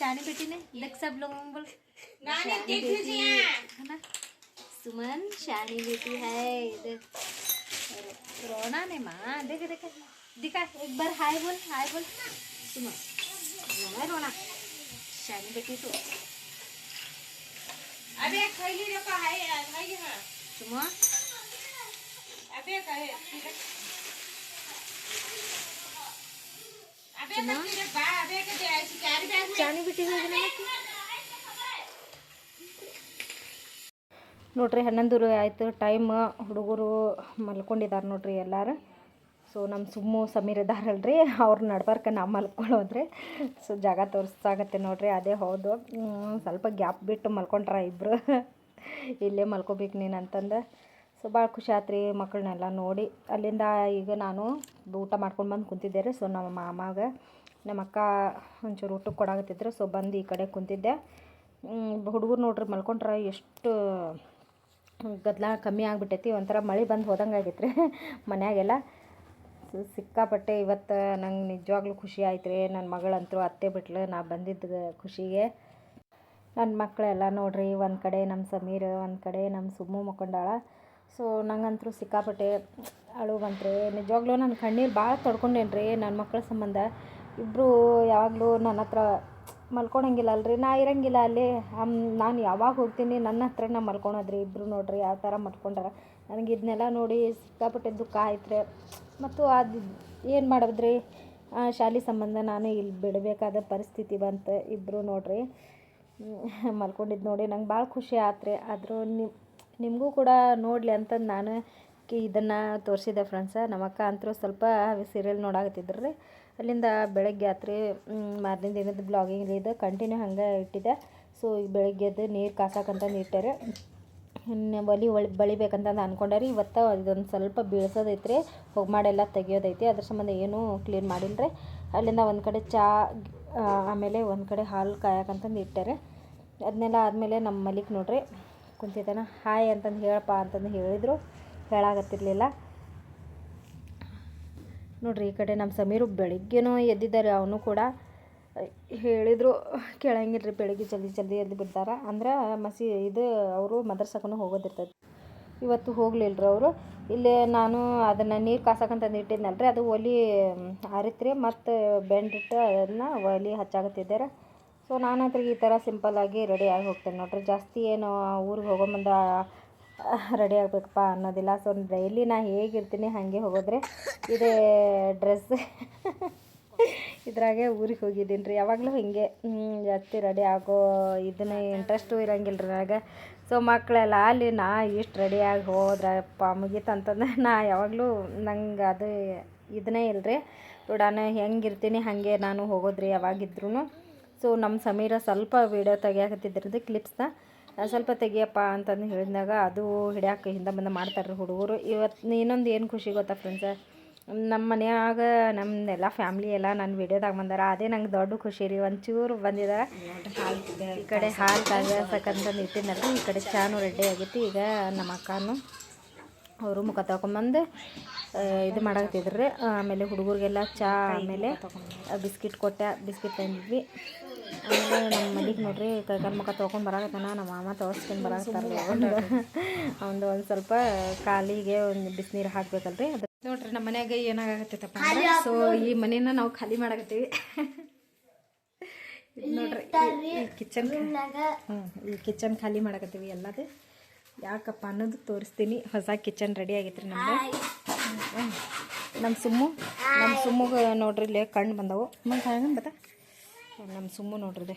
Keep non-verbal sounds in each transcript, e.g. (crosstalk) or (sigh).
शानी बेटी ने देख सब लोगों को बोल नानी देख लीजिए है ना? सुमन शानी बेटी है देख रोना नहीं माँ देख देख। दिखा एक बार हाय बोल हाय बोल। सुमन रोना रोना। शानी बेटी तो। अबे खैली रे का है है हाँ। सुमन? अबे कहे ನೋಡ್ರಿ ಹನ್ನೊಂದು ಆಯಿತು ಟೈಮ್ ಹುಡುಗರು ಮಲ್ಕೊಂಡಿದ್ದಾರೆ ನೋಡ್ರಿ ಎಲ್ಲರೂ. ಸೊ ನಮ್ಮ ಸುಮ್ಮು ಸಮೀರ್ ಇದ್ದಾರಲ್ರಿ ಅವ್ರ ನಡ್ಬಾರ್ಕ ನಾವು ಮಲ್ಕೊಳೋದ್ರಿ. ಸೊ ಜಾಗ ತೋರಿಸ್ತಾಗತ್ತೆ ನೋಡ್ರಿ ಅದೇ ಹೌದು. ಸ್ವಲ್ಪ ಗ್ಯಾಪ್ ಬಿಟ್ಟು ಮಲ್ಕೊಂಡ್ರ ಇಬ್ಬರು ಇಲ್ಲೇ ಮಲ್ಕೋಬೇಕು ನೀನು ಅಂತಂದು ಸೊ ಭಾಳ ಖುಷಿ ಆತ್ರಿ ಮಕ್ಕಳನ್ನೆಲ್ಲ ನೋಡಿ. ಅಲ್ಲಿಂದ ಈಗ ನಾನು ಊಟ ಮಾಡ್ಕೊಂಡು ಬಂದು ಕುಂತಿದ್ದೆ ರೀ. ಸೊ ನಮ್ಮ ಮಾಮಾಗ, ನಮ್ಮ ಅಕ್ಕ ಒಂಚೂರು ಊಟಕ್ಕೆ ಕೊಡಾಕತ್ತಿದ್ರು. ಸೊ ಬಂದು ಈ ಕಡೆ ಕುಂತಿದ್ದೆ. ಹುಡುಗರು ನೋಡ್ರಿ ಮಲ್ಕೊಂಡ್ರೆ ಎಷ್ಟು ಗದ್ಲ ಕಮ್ಮಿ ಆಗಿಬಿಟ್ಟೈತಿ. ಒಂಥರ ಮಳೆ ಬಂದು ಹೋದಂಗೆ ಆಗೈತೆ ರೀ (laughs) ಮನ್ಯಾಗೆಲ್ಲ ಸಿಕ್ಕಾಪಟ್ಟೆ ಇವತ್ತು ನಂಗೆ ನಿಜವಾಗ್ಲೂ ಖುಷಿ ಆಯ್ತು ರೀ ನನ್ನ ಮಗಳಂತೂ ಅತ್ತೆ ಬಿಟ್ಲು, ನಾ ಬಂದಿದ್ದ ಖುಷಿಗೆ. ನನ್ನ ಮಕ್ಕಳೆಲ್ಲ ನೋಡ್ರಿ, ಒಂದು ಕಡೆ ನಮ್ಮ ಸಮೀರ್, ಒಂದು ಕಡೆ ನಮ್ಮ ಸುಮ್ಮು ಮಕ್ಕೊಂಡಾಳ ಸೊ ನಂಗಂತೂ ಸಿಕ್ಕಾಪಟ್ಟೆ ಅಳು ಬಂತ್ರಿ. ನಿಜವಾಗ್ಲೂ ನನ್ನ ಕಣ್ಣೀರು ಭಾಳ ತಡ್ಕೊಂಡೇನಿ ರೀ ನನ್ನ ಮಕ್ಕಳ ಸಂಬಂಧ. ಇಬ್ಬರು ಯಾವಾಗಲೂ ನನ್ನ ಹತ್ರ ಮಲ್ಕೊಳಂಗಿಲ್ಲ ಅಲ್ರಿ. ನಾ ಇರಂಗಿಲ್ಲ ಅಲ್ಲಿ. ನಾನು ಯಾವಾಗ ಹೋಗ್ತೀನಿ ನನ್ನ ಹತ್ರನೇ ಮಲ್ಕೊಳೋದ್ರಿ ಇಬ್ಬರು ನೋಡಿರಿ ಯಾವ ಥರ ಮಲ್ಕೊಂಡಾರ. ನನಗೆ ಇದನ್ನೆಲ್ಲ ನೋಡಿ ಸಿಕ್ಕಾಪಟ್ಟೆ ದುಃಖ ಆಯ್ತು ರೀ ಮತ್ತು ಅದು ಏನು ಮಾಡೋದ್ರಿ? ಶಾಲೆ ಸಂಬಂಧ ನಾನು ಇಲ್ಲಿ ಬಿಡಬೇಕಾದ ಪರಿಸ್ಥಿತಿ ಬಂತು ಇಬ್ಬರು ನೋಡ್ರಿ. ಮಲ್ಕೊಂಡಿದ್ದು ನೋಡಿ ನಂಗೆ ಭಾಳ ಖುಷಿ ಆತ್ರಿ. ಆದರೂ ನಿಮ್ಮ ನಿಮಗೂ ಕೂಡ ನೋಡಲಿ ಅಂತಂದು ನಾನು ಇದನ್ನು ತೋರಿಸಿದೆ ಫ್ರೆಂಡ್ಸ ನಮ್ಮ ಅಕ್ಕ ಅಂತೂ ಸ್ವಲ್ಪ ಸೀರಿಯಲ್ ನೋಡಾಕತ್ತಿದ್ರು ರೀ. ಅಲ್ಲಿಂದ ಬೆಳಗ್ಗೆ ಆತ್ರಿ ಮಾರ್ನಿಂದ ದಿನದ ಬ್ಲಾಗಿಂಗ್ ಇದು ಕಂಟಿನ್ಯೂ ಹಂಗೆ ಇಟ್ಟಿದ್ದೆ. ಸೊ ಈಗ ಬೆಳಗ್ಗೆದ್ದು ನೀರು ಕಾಸಕ್ಕಂತಂದು ಇಟ್ಟರೆ ಒಲಿ ಒಳಿ ಬಳಿಬೇಕಂತಂದು ಅಂದ್ಕೊಂಡೆ ರೀ. ಇವತ್ತು ಇದೊಂದು ಸ್ವಲ್ಪ ಬೀಳ್ಸೋದೈತೆ ರೀ ಹೊಗ್ಮಾಡೆಲ್ಲ ತೆಗಿಯೋದೈತಿ. ಅದ್ರ ಸಂಬಂಧ ಏನೂ ಕ್ಲೀನ್ ಮಾಡಿಲ್ಲ ರೀ. ಅಲ್ಲಿಂದ ಒಂದು ಕಡೆ ಚಾ ಆಮೇಲೆ ಒಂದು ಕಡೆ ಹಾಲು ಕಾಯಕಂತಂದು ಇಟ್ಟಾರೆ ಅದನ್ನೆಲ್ಲ ಆದಮೇಲೆ ನಮ್ಮ ಮಲಿಕ್ ನೋಡ್ರಿ. ಕುಂತಿದ್ದಾನ. ಹಾಯ್ ಅಂತಂದು ಹೇಳಪ್ಪ ಅಂತಂದು ಹೇಳಿದರು. ಹೇಳಾಗತ್ತಿರಲಿಲ್ಲ ನೋಡ್ರಿ, ಈ ಕಡೆ ನಮ್ಮ ಸಮೀರು ಬೆಳಿಗ್ಗೆನೂ ಎದ್ದಿದ್ದಾರೆ. ಅವನು ಕೂಡ ಹೇಳಿದರು. ಕೇಳಂಗಿಲ್ಲ ರೀ ಬೆಳಿಗ್ಗೆ ಜಲ್ದಿ ಜಲ್ದಿ ಎದ್ದು ಬಿಡ್ತಾರೆ. ಅಂದ್ರೆ ಮಸಿ ಇದು ಅವರು ಮದರ್ಸಕ್ಕೂ ಹೋಗೋದಿರ್ತೈತಿ. ಇವತ್ತು ಹೋಗ್ಲಿಲ್ಲ ರೀ ಅವರು. ಇಲ್ಲಿ ನಾನು ಅದನ್ನು ನೀರು ಕಾಸಕ್ಕಂತಂದು ಇಟ್ಟಿದ್ನಲ್ರಿ. ಅದು ಒಲಿ ಆರಿತ್ರಿ. ಮತ್ತು ಬೆಂಡಿಟ್ಟು ಅದನ್ನು ಒಲಿ ಹಚ್ಚಾಕತ್ತಿದ್ದಾರೆ. ಸೊ ನಾನು ಅದ್ರಿಗೆ ಈ ಥರ ಸಿಂಪಲ್ಲಾಗಿ ಆಗಿ ಹೋಗ್ತೇನೆ. ನೋಡ್ರಿ, ಜಾಸ್ತಿ ಏನು ಊರಿಗೆ ಹೋಗೋ ಮುಂದೆ ರೆಡಿ ಆಗಬೇಕಪ್ಪ ಅನ್ನೋದಿಲ್ಲ. ಸೊ ಡೈಲಿ ನಾ ಹೇಗಿರ್ತೀನಿ ಹಾಗೆ ಹೋಗೋದ್ರೆ ಇದೇ ಡ್ರೆಸ್ ಇದ್ರಾಗೆ ಊರಿಗೆ ಹೋಗಿದ್ದೀನಿ ರೀ. ಯಾವಾಗಲೂ ಹಿಂಗೆ ಜಾಸ್ತಿ ರೆಡಿ ಆಗೋ ಇದನ್ನ ಇಂಟ್ರೆಸ್ಟು ಇರೋಂಗಿಲ್ಲ ರೀ ನನಗೆ. ಸೊ ಮಕ್ಕಳೆಲ್ಲ ಅಲ್ಲಿ ನಾ ಇಷ್ಟು ರೆಡಿಯಾಗಿ ಹೋದ್ರಪ್ಪ ಮುಗೀತಂತಂದ್ರೆ ನಾ ಯಾವಾಗಲೂ ನಂಗೆ ಅದು ಇದನ್ನೇ ಇಲ್ಲರಿ ನಾನು ಹೆಂಗಿರ್ತೀನಿ ಹಾಗೆ ನಾನು ಹೋಗೋದ್ರಿ ಯಾವಾಗಿದ್ರೂ ಸೊ ನಮ್ಮ ಸಮೀರ ಸ್ವಲ್ಪ ವೀಡಿಯೋ ತೆಗಿಯಾಕತ್ತಿದ್ರದ್ದು ಕ್ಲಿಪ್ಸ್ನ ಸ್ವಲ್ಪ ತೆಗಿಯಪ್ಪ ಅಂತಂದು ಹೇಳಿದಾಗ ಅದು ಹಿಡಿಯಾಕೆ ಹಿಂದೆ ಬಂದು ಮಾಡ್ತಾರೆ ಹುಡುಗರು. ಇವತ್ತು ಇನ್ನೊಂದು ಏನು ಖುಷಿ ಗೊತ್ತಾ ಫ್ರೆಂಡ್ಸ ನಮ್ಮ ಮನೆಯಾಗ ನಮ್ಮದೆಲ್ಲ ಫ್ಯಾಮ್ಲಿ ಎಲ್ಲ ನನ್ನ ವಿಡಿಯೋದಾಗ ಬಂದಾರ. ಅದೇ ನಂಗೆ ದೊಡ್ಡ ಖುಷಿ ರೀ. ಒಂಚೂರು ಬಂದಿದ್ದಾರೆ ಈ ಕಡೆ ಹಾಲು ಕಾಯ್ಸಕ್ಕಂತಂದು ಇಟ್ಟಿನಲ್ರಿ ಈ ಕಡೆ ಚಾನು ರೆಡಿ ಆಗೈತಿ. ಈಗ ನಮ್ಮ ಅಕ್ಕನೂ ಅವರು ಮುಖ ತೊಗೊಂಬಂದು ಇದು ಮಾಡಕತ್ತಿದ್ರು. ರೀ ಆಮೇಲೆ ಹುಡುಗರಿಗೆಲ್ಲ ಚಾ ಆಮೇಲೆ ಬಿಸ್ಕಿಟ್ ಕೊಟ್ಟೆ. ಬಿಸ್ಕಿಟ್ ತಂದಿದ್ವಿ ಆಮೇಲೆ ನಮ್ಮ ಮನೆಗೆ ನೋಡ್ರಿ ಕೈಕಾಲು ಮುಖ ತೊಗೊಂಡು ಬರಾಕತ್ತಾನ. ನಮ್ಮ ಮಾಮ ತೋರಿಸ್ಕೊಂಡು ಬರಾಕತ್ತಾರಲ್ಲ ಒಂದು ಒಂದು ಒಂದು ಸ್ವಲ್ಪ ಕಾಲಿಗೆ ಒಂದು ಬಿಸಿನೀರು ಹಾಕ್ಬೇಕಲ್ರಿ. ಅದು ನೋಡ್ರಿ ನಮ್ಮ ಮನ್ಯಾಗ ಏನಾಗತ್ತೈತಪ್ಪ ಅಂದ್ರೆ ಸೊ ಈ ಮನೇನ ನಾವು ಖಾಲಿ ಮಾಡಕತ್ತೀವಿ. ಇದ್ ನೋಡ್ರಿ ಈ ಕಿಚನ್ ಹ್ಞೂ ಈ ಕಿಚನ್ ಖಾಲಿ ಮಾಡಕತ್ತೀವಿ ಎಲ್ಲದೇ. ಯಾಕಪ್ಪ ಅನ್ನೋದು ತೋರಿಸ್ತೀನಿ. ಹೊಸ ಕಿಚನ್ ರೆಡಿ ಆಗೈತ್ರಿ ನಮ್ಗೆ. ನಮ್ಮ ಸುಮ್ಮು ನಮ್ಮ ಸುಮ್ಮುಗೆ ನೋಡ್ರಿ ಇಲ್ಲೇ ಕಣ್ಣು ಬಂದವು. ಮತ್ತು ಹಂಗೆ ಬತ್ತ ನಮ್ಮ ಸುಮ್ಮು ನೋಡ್ರಿ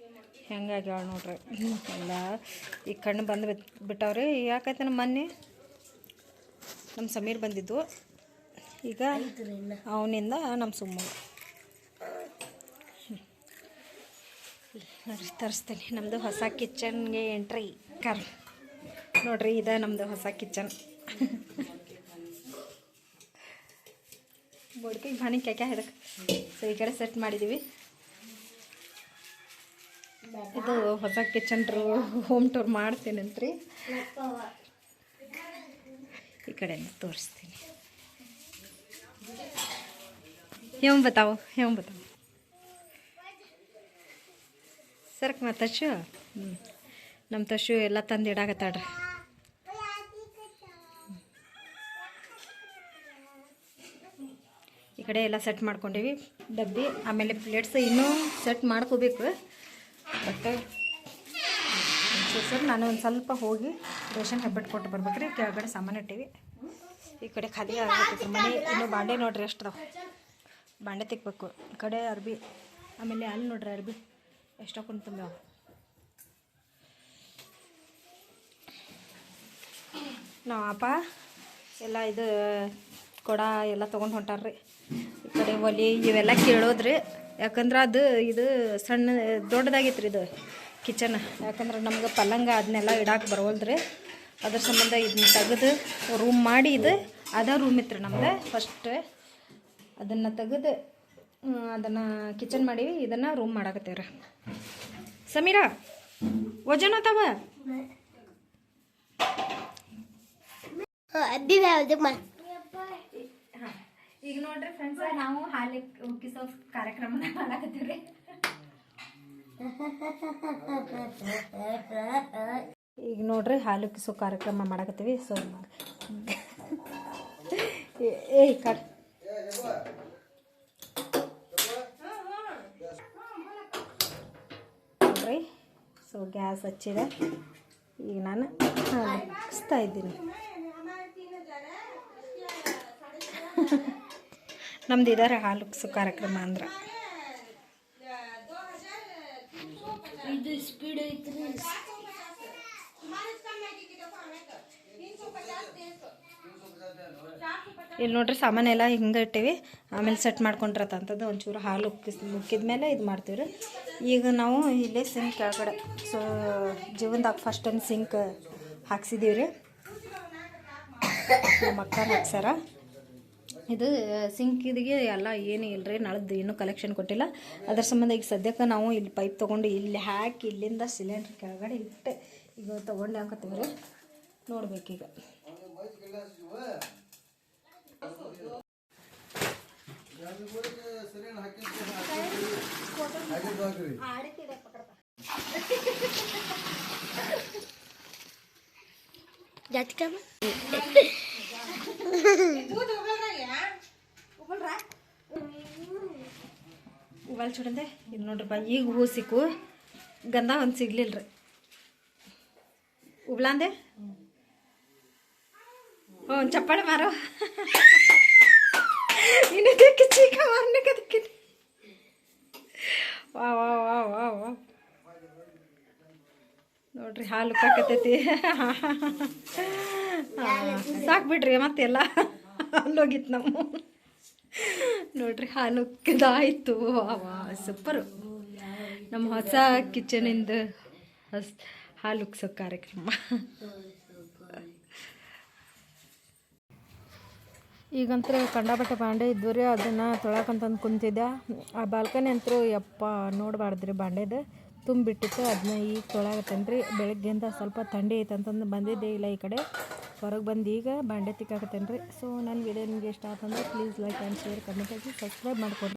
ಹೆಂಗಾಗಿ ಹೆಂಗಾಗ್ಯಾವ ನೋಡ್ರಿ. ಎಲ್ಲ ಈ ಕಣ್ಣು ಬಂದು ಬಿತ್, ಬಿಟ್ಟವ್ರಿ. ಯಾಕೈತೆ ನಮ್ಮ ಮೊನ್ನೆ? ನಮ್ಮ ಸಮೀರ್ ಬಂದಿದ್ದು. ಈಗ ಅವನಿಂದ ನಮ್ಮ ಸುಮ್ಮು. ನೋಡ್ರಿ ತರಿಸ್ತೀನಿ. ನಮ್ಮದು ಹೊಸ ಕಿಚನ್ಗೆ ಎಂಟ್ರಿ. ಕರ್ ನೋಡ್ರಿ, ಇದೆ ನಮ್ಮದು ಹೊಸ ಕಿಚನ್. ಬೋಡ್ಕಿಗೆ ಭಾನಿ ಕ್ಯಾಕ್ಯಾ ಇದಕ್ಕೆ ಸೊ ಈ ಕಡೆ ಸೆಟ್ ಮಾಡಿದ್ದೀವಿ ಇದು ಹೊಸ ಕಿಚನ್ ರೂ ಹೋಮ್ ಟೂರ್ ಮಾಡ್ತೀನಂತ್ರಿ. ಈ ಕಡೆ ತೋರಿಸ್ತೀನಿ. ಹೆಂಗೆ ಬತಾವು? ಹೆಂಗೆ ಬತಾವು? ಸರ್ಕ್ ಮತ್ತು ತಶು? ಹ್ಞೂ ನಮ್ಮ ತಶು ಎಲ್ಲ ತಂದು ಇಡಾಕತ್ತಾಡ್ರಿ ಕಡೆ ಎಲ್ಲ ಸೆಟ್ ಮಾಡ್ಕೊಂಡೀವಿ, ಡಬ್ಬಿ, ಆಮೇಲೆ ಪ್ಲೇಟ್ಸ್ ಇನ್ನೂ ಸೆಟ್ ಮಾಡ್ಕೋಬೇಕು. ಬಟ್ ಸರ್, ನಾನು ಒಂದು ಸ್ವಲ್ಪ ಹೋಗಿ ರೇಷನ್ ಹೆಬ್ಬಟ್ಟು ಕೊಟ್ಟು ಬರ್ಬೇಕ್ರಿ, ಕೆಳಗಡೆ ಸಾಮಾನು ಇಟ್ಟೀವಿ. ಈ ಕಡೆ ಖಾಲಿ ಆಗತ್ತೈತ್ರಿ ಮನೆ ಇನ್ನೂ ಬಾಂಡೆ ನೋಡ್ರಿ ಎಷ್ಟು ಬಾಂಡೆ ತಿಕ್ಬೇಕು ಈ ಕಡೆ ಅರ್ಬಿ, ಆಮೇಲೆ ಅಲ್ಲಿ ನೋಡ್ರಿ ಅರ್ಬಿ, ಎಷ್ಟೋ ಕುಂತು ತುಂಬ್ಯಾವ. ನಾವು ಅಪ್ಪ ಎಲ್ಲ ಇದು ಕೊಡ ಎಲ್ಲ ತೊಗೊಂಡು ಹೊಂಟಾರ್ರಿ. ಈ ಕಡೆ ಒಲಿ ಇವೆಲ್ಲ ಕೇಳೋದ್ರಿ. ಯಾಕಂದ್ರೆ ಅದು ಇದು ಸಣ್ಣ ದೊಡ್ಡದಾಗಿತ್ತು ಇದು ಕಿಚನ್ ಯಾಕಂದ್ರೆ ನಮ್ಗೆ ಪಲ್ಲಂಗ ಅದನ್ನೆಲ್ಲ ಇಡಾಕೆ ಬರೋಲ್ದ್ರಿ ಅದ್ರ ಸಂಬಂಧ ಇದನ್ನ ತೆಗೆದು ರೂಮ್ ಮಾಡಿ ಇದು ಅದ ರೂಮ್ ಇತ್ತು ನಮ್ದು. ಫಸ್ಟ್ ಅದನ್ನು ತೆಗೆದು ಅದನ್ನು ಕಿಚನ್ ಮಾಡೀವಿ, ಇದನ್ನು ರೂಮ್ ಮಾಡಾಕತ್ತೇವ್ರಿ. ಸಮೀರಾ, ವಜನ ಅದಾವ? ಈಗ ನೋಡ್ರಿ ಫ್ರೆಂಡ್ಸ್ ನಾವು ಹಾಲಿ ಉಕ್ಕಿಸೋ ಕಾರ್ಯಕ್ರಮ ಮಾಡಾಕತ್ತೀವ್ರಿ. ಈಗ ನೋಡ್ರಿ ಹಾಲು ಕಿಸೋ ಕಾರ್ಯಕ್ರಮ ಮಾಡಾಕತ್ತೀವಿ. ಸೊ ಏಯ್ ಕಟ್ ನೋಡ್ರಿ ಸೊ ಗ್ಯಾಸ್ ಹಚ್ಚಿದೆ. ಈಗ ನಾನು ಹಾಲು ಇದ್ದೀನಿ. ನಮ್ದು ಇದಾರೆ ಹಾಲು ಉಕ್ಸೋ ಕಾರ್ಯಕ್ರಮ ಅಂದ್ರೆ. ಇದು ಸ್ಪೀಡ್ ಐತ್ರಿ. ಇಲ್ಲಿ ನೋಡ್ರಿ ಸಾಮಾನೆಲ್ಲ ಹಿಂಗೆ ಇಟ್ಟೀವಿ. ಆಮೇಲೆ ಸೆಟ್ ಮಾಡ್ಕೊಂಡಿರತ್ತಂಥದ್ದು ಒಂಚೂರು ಹಾಲು ಉಕ್ಕಿಸ್ ಉಕ್ಕಿದ ಮೇಲೆ ಇದು ಮಾಡ್ತೀವಿ ರೀ ಈಗ ನಾವು ಇಲ್ಲೇ ಸಿಂಕ್ ಕೆಳಗಡೆ. ಸೊ ಜೀವನದಾಗ ಫಸ್ಟ್ ಟೈಮ್ ಸಿಂಕ್ ಹಾಕ್ಸಿದೀವಿ ರೀ ನಮ್ಮ ಅಕ್ಕ ಹಾಕ್ಸಾರ ಇದು ಸಿಂಕ್ ಇದಿಗೆ ಎಲ್ಲ ಏನು ಇಲ್ಲ ರೀ ನಳದ್ದು ಏನೂ ಕಲೆಕ್ಷನ್ ಕೊಟ್ಟಿಲ್ಲ. ಅದ್ರ ಸಂಬಂಧ ಈಗ ಸದ್ಯಕ್ಕೆ ನಾವು ಇಲ್ಲಿ ಪೈಪ್ ತೊಗೊಂಡು ಇಲ್ಲಿ ಹಾಕಿ ಇಲ್ಲಿಂದ ಸಿಲಿಂಡ್ರ್ ಕೆಳಗಡೆ ಇಟ್ಟೆ. ಈಗ ತೊಗೊಂಡು ಹಾಕತ್ತೀವಿ ರೀ ನೋಡ್ಬೇಕೀಗ ಜಟ್ಕಮ್ಮ (laughs) ಹೂವಲ್ ಚೂಡಂದೆ. ಇದು ನೋಡ್ರಿ ಬಾ ಈಗ ಹೂ ಸಿಕ್ಕು. ಗಂಧ ಒಂದು ಸಿಗ್ಲಿಲ್ಲ ರೀ ಉಬ್ಲಾಂದೆ ಹ್ಞೂ ಚಪ್ಪಾಳೆ ಮಾರೋ. ಇನ್ನದಕ್ಕೆ ಚೀಕ ಮಾರನಕ್ಕೆ ವಾ ವಾ ವಾ ವಾ ವಾ. ನೋಡ್ರಿ ಹಾಲು ಕಾಕತೈತಿ ಸಾಕು ಬಿಡ್ರಿ ಮತ್ತೆಲ್ಲ ಅಲ್ಲೋಗಿತ್ತು ನಮ್ಮ. ನೋಡ್ರಿ ಹಾಲು ಇದಾಯಿತು ಸೂಪರ್ ನಮ್ಮ ಹೊಸ ಕಿಚನಿಂದ ಹೊಸ, ಹಾಲು ಉಕ್ಸೋ ಕಾರ್ಯಕ್ರಮ. ಈಗಂತೂ ಕಂಡಾಪಟ್ಟೆ ಬಾಂಡೆ ಇದ್ವು ರೀ ಅದನ್ನು ತೊಳಕಂತಂದು ಕುಂತಿದ್ದೆ. ಆ ಬಾಲ್ಕನಿ ಅಂತೂ ಯಪ್ಪ ನೋಡಬಾರ್ದ್ರಿ ಬಾಂಡೆದು. ತುಂಬಿಟ್ಟಿತ್ತು ಅದನ್ನ ಈಗ ತೊಳಗತ್ತೇನೆ ರೀ ಬೆಳಗ್ಗೆಯಿಂದ ಸ್ವಲ್ಪ ಥಂಡಿ ಐತಂತಂದು ಬಂದಿದ್ದೆ ಇಲ್ಲ ಈ ಕಡೆ. ಹೊರಗೆ ಬಂದು ಈಗ ಬಾಂಡೆ ತಿಕ್ಕಾಕತ್ತೇನೆ ರೀ ಸೊ ನನ್ನ ವಿಡಿಯೋ ನಿಮಗೆ ಇಷ್ಟ ಆತಂದ್ರೆ please like and share comment ಆಗಿ ಸಬ್ಸ್ಕ್ರೈಬ್ ಮಾಡ್ಕೊಡ್ರಿ.